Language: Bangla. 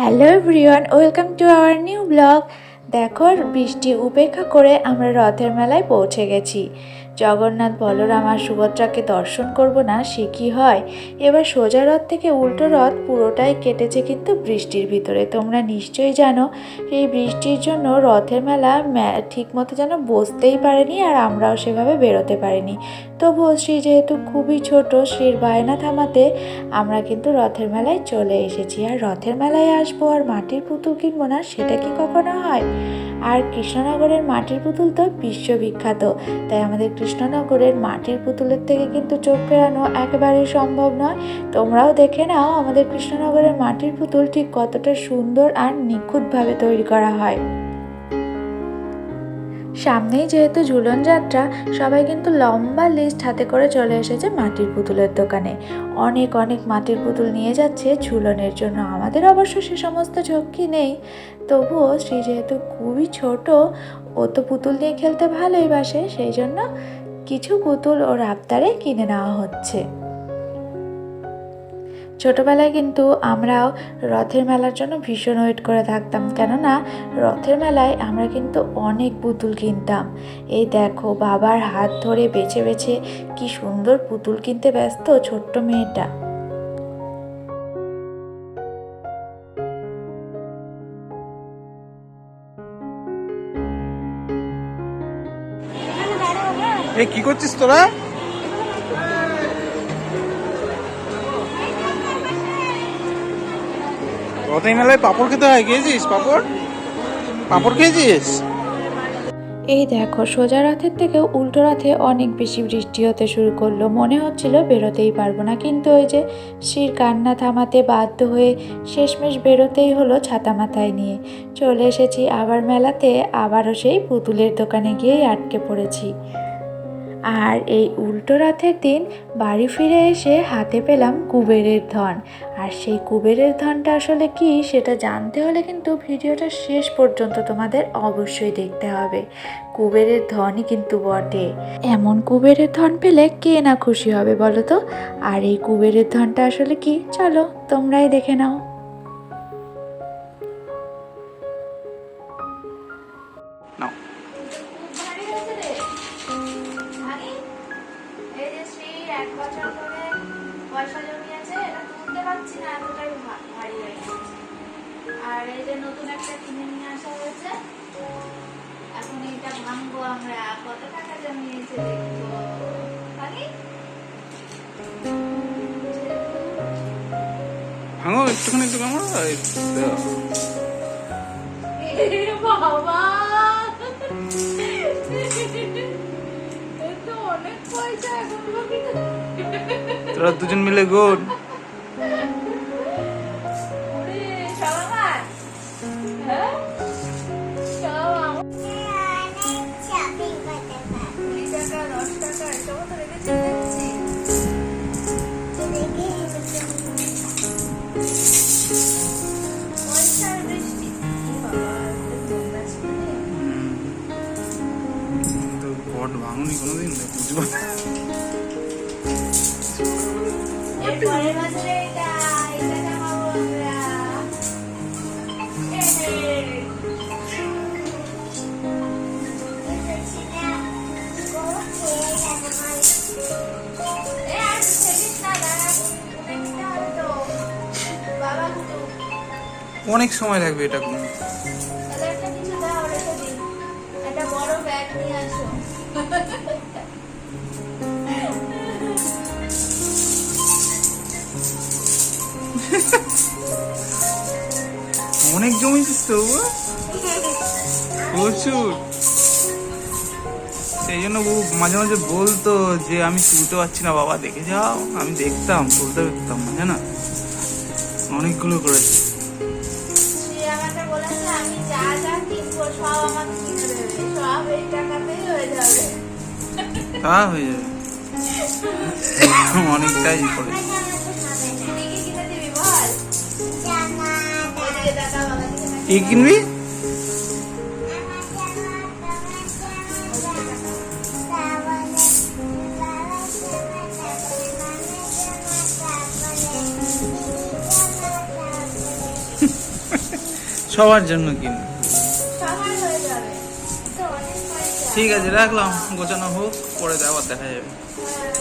Hello everyone, welcome to our new blog. দেখো, বৃষ্টি উপেক্ষা করে আমরা রথের মেলায় পৌঁছে গেছি। জগন্নাথ বলরাম আর সুভদ্রাকে দর্শন করব না, সে কি হয়? এবার সোজা রথ থেকে উল্টো রথ পুরোটাই কেটেছে কিন্তু বৃষ্টির ভিতরে। তোমরা নিশ্চয়ই জানো, এই বৃষ্টির জন্য রথের মেলা ঠিক মতো যেন বসতেই পারেনি আর আমরাও সেভাবে বেরোতে পারিনি। তবুও শ্রী যেহেতু খুবই ছোট, শ্রীর বায়না থামাতে আমরা কিন্তু রথের মেলায় চলে এসেছি। আর রথের মেলায় আসব আর মাটির পুতুল কিনবো না, সেটা কি কখনো হয়? আর কৃষ্ণনগরের মাটির পুতুল তো বিশ্ববিখ্যাত। তাই আমাদের কৃষ্ণনগরের মাটির পুতুলের থেকে কিন্তু চোখ ফেরানো একেবারেই সম্ভব নয়। তোমরাও দেখে নাও আমাদের কৃষ্ণনগরের মাটির পুতুল ঠিক কতটা সুন্দর আর নিখুঁতভাবে তৈরি করা হয়। সামনেই যেহেতু ঝুলন যাত্রা, সবাই কিন্তু লম্বা লিস্ট হাতে করে চলে এসেছে মাটির পুতুলের দোকানে। অনেক অনেক মাটির পুতুল নিয়ে যাচ্ছে ঝুলনের জন্য। আমাদের অবশ্য সে সমস্ত ঝক্কি নেই। তবুও শ্রী যেহেতু খুবই ছোট, ও তো পুতুল নিয়ে খেলতে ভালোই বাসে, সেই জন্য কিছু পুতুল ওর আবদারে কিনে নেওয়া হচ্ছে। ছোটোবেলায় কিন্তু আমরাও রথের মেলার জন্য ভীষণ ওয়েট করে থাকতাম। কেননা, রথের মেলায় আমরা কিন্তু অনেক পুতুল কিনতাম। এই দেখো, বাবার হাত ধরে বেছে বেছে কি সুন্দর পুতুল কিনতে ব্যস্ত ছোট্ট মেয়েটা। এ কি করছিস তোরা? রথের মেলায় পাপড় খেতে হয়, খেয়েছিস পাপড়? পাপড় খেয়েছিস? এই দেখো, সোজা রথের থেকেও উল্টো রথে অনেক বেশি বৃষ্টি হতে শুরু করল। মনে হচ্ছিল বেরোতেই পারব না, কিন্তু ওই যে শ্রীর কান্না থামাতে বাধ্য হয়ে শেষমেশ বেরোতেই হলো ছাতা মাথায় নিয়ে। চলে এসেছি আবার মেলাতে, আবারও সেই পুতুলের দোকানে গিয়েই আটকে পড়েছি। আর এই উল্টো রথের দিন বাড়ি ফিরে এসে হাতে পেলাম কুবেরের ধন। আর সেই কুবেরের ধনটা আসলে কি সেটা জানতে হলে কিন্তু ভিডিওটা শেষ পর্যন্ত তোমাদের অবশ্যই দেখতে হবে। কুবেরের ধনই কিন্তু বটে। এমন কুবেরের ধন পেলে কে না খুশি হবে বলো তো? আর এই কুবেরের ধনটা আসলে কি? চলো তোমরাই দেখে নাও। নাও। এক বছর ধরে পয়সা জমিয়েছে এটা তুলতে পারছি না এতটাই ভারী হয়ে গেছে। আর এই যে নতুন একটা কিনে নিয়ে আসা হয়েছে এখন এইটা ভাঙবো আমরা। কত টাকা জমিয়েছে দেখব? ভাঙো একটুখানি একটু কেমন বাবা! ছিল রে। তো পট ভাঙনি কোনোদিন বুঝব এর অনেক সময় লাগবে এটা কোনো। অনেক জমেছিস তো। প্রচুর। সেই জন্য বউ মাঝে মাঝে বলতো যে আমি তুলতে পারছি না বাবা দেখে যাও। আমি দেখতাম তুলতে পারতাম না অনেকগুলো করেছে। হয়ে তা হয়ে যাবে। অনেকটাই করেছে। কি কিনবি সবার জন্য কিনবো হয়ে ঠিক আছে রাখলাম। গোছানো হোক পরে আবার দেখা যাবে। হ্যাঁ।